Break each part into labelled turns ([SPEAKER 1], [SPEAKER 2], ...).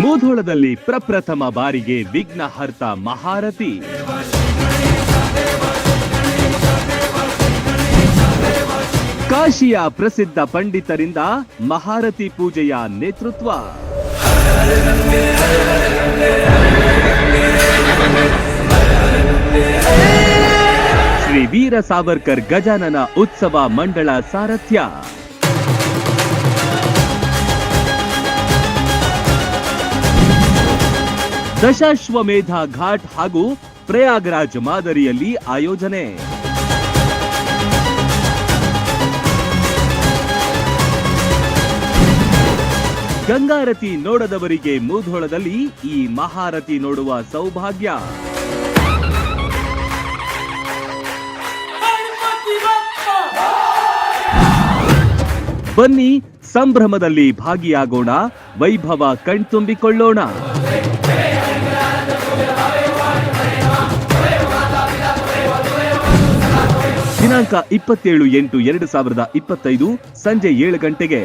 [SPEAKER 1] ಮೂಧೋಳದಲ್ಲಿ ಪ್ರಪ್ರಥಮ ಬಾರಿಗೆ ವಿಘ್ನಹರ್ತ ಮಹಾರಥಿ. ಕಾಶಿಯ ಪ್ರಸಿದ್ಧ ಪಂಡಿತರಿಂದ ಮಹಾರಥಿ ಪೂಜೆಯ ನೇತೃತ್ವ. ಶ್ರೀ ವೀರ ಸಾವರ್ಕರ್ ಗಜಾನನ ಉತ್ಸವ ಮಂಡಳ ಸಾರಥ್ಯ. ದಶಾಶ್ವಮೇಧ ಘಾಟ್ ಹಾಗೂ ಪ್ರಯಾಗ್ರಾಜ್ ಮಾದರಿಯಲ್ಲಿ ಆಯೋಜನೆ. ಗಂಗಾರತಿ ನೋಡದವರಿಗೆ ಮೂಧೋಳದಲ್ಲಿ ಈ ಮಹಾರತಿ ನೋಡುವ ಸೌಭಾಗ್ಯ. ಬನ್ನಿ ಸಂಭ್ರಮದಲ್ಲಿ ಭಾಗಿಯಾಗೋಣ, ವೈಭವ ಕಣ್ತುಂಬಿಕೊಳ್ಳೋಣ. ದಿನಾಂಕ ಇಪ್ಪತ್ತೇಳು ಎಂಟು ಎರಡು ಸಾವಿರದ ಇಪ್ಪತ್ತೈದು ಸಂಜೆ ಏಳು ಗಂಟೆಗೆ.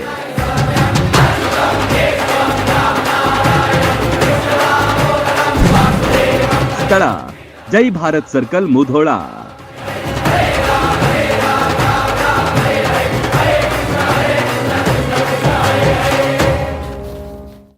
[SPEAKER 1] ಸ್ಥಳ. ಜೈ ಭಾರತ್ ಸರ್ಕಲ್ ಮುಧೋಳ.